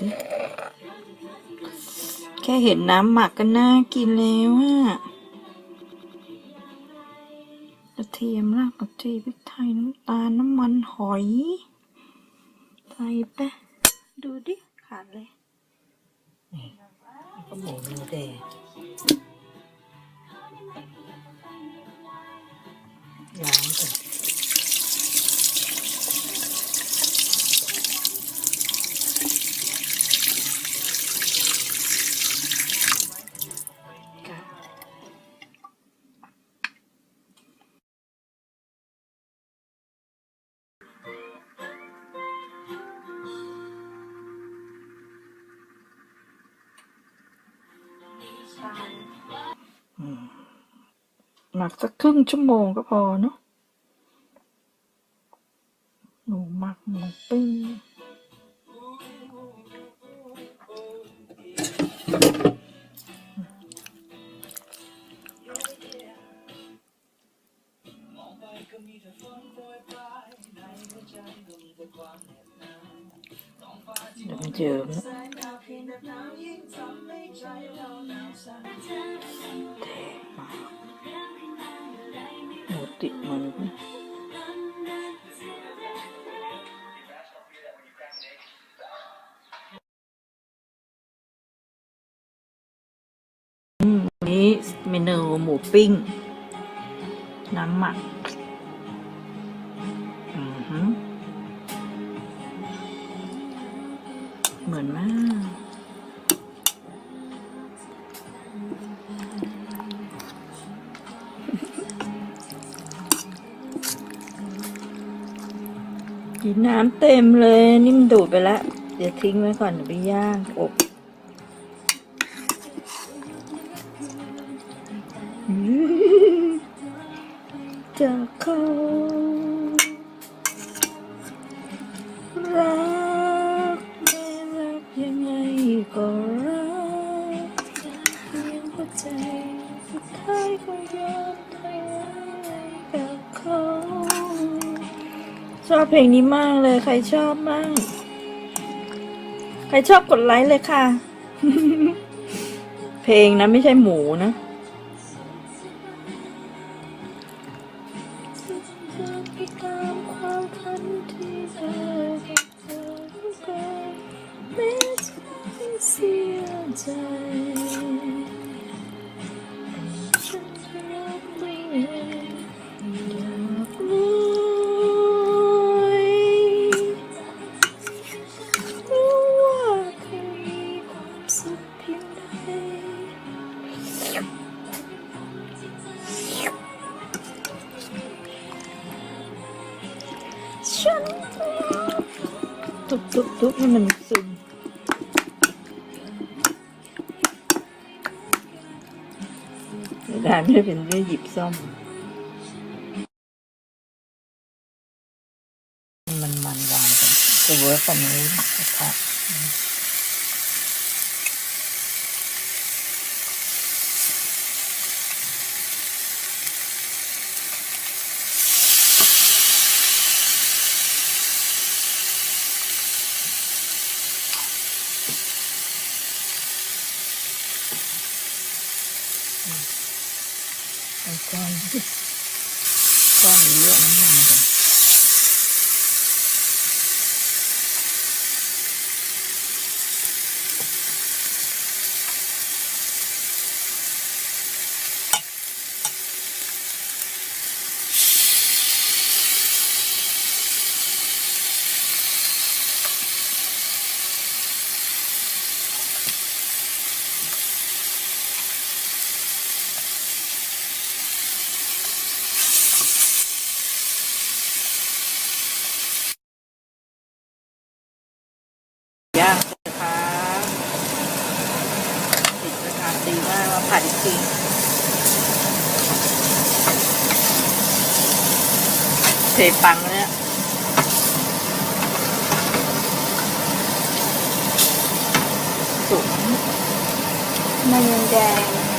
สิแค่เห็นน้ำหมักก็น่ากินแล้วอะกระเทียมรากผักชีพริกไทยน้ำตาลน้ำมันหอยใส่ไปดูดิ ขาดเลยก็หมูเนื้อแดงล้างก่อน หมักสักครึ่งชั่วโมงก็พอเนาะหนูหมักหมูปิ้งเดี๋ยวมันเจิมนะ ติมนอืมวันนี้เมนูหมูปิ้ง น้ำหมักเหมือนมาก กินน้ำเต็มเลยนิ่มนดูดไปแล้ว เดี๋ยวทิ้งไว้ก่อนเดี๋ยวไปย่างอบจากเขารักไม่รักยังไงก็รักเพียงหัวใจสุดท้ายก็ยอมถอย ชอบเพลงนี้มากเลย ใครชอบบ้างใครชอบกดไลค์เลยค่ะ เพลงนะไม่ใช่หมูนะตามความฝันที่เธอให้เธอไปแม้จะไม่เสียใจ ฉันทุบทุบทุบให้มันซึมไม่ได้ไม่เป็นเรื่องหยิบซ่อม มันมันวางกันจะเวิร์กกว่านี้ครับ เอาก้อนก้อนเยอะน้ำ ย่างนะคะติดนะคะดีมากมาผัดอีกทีเทปังเนี่ยสุกมันยังแดง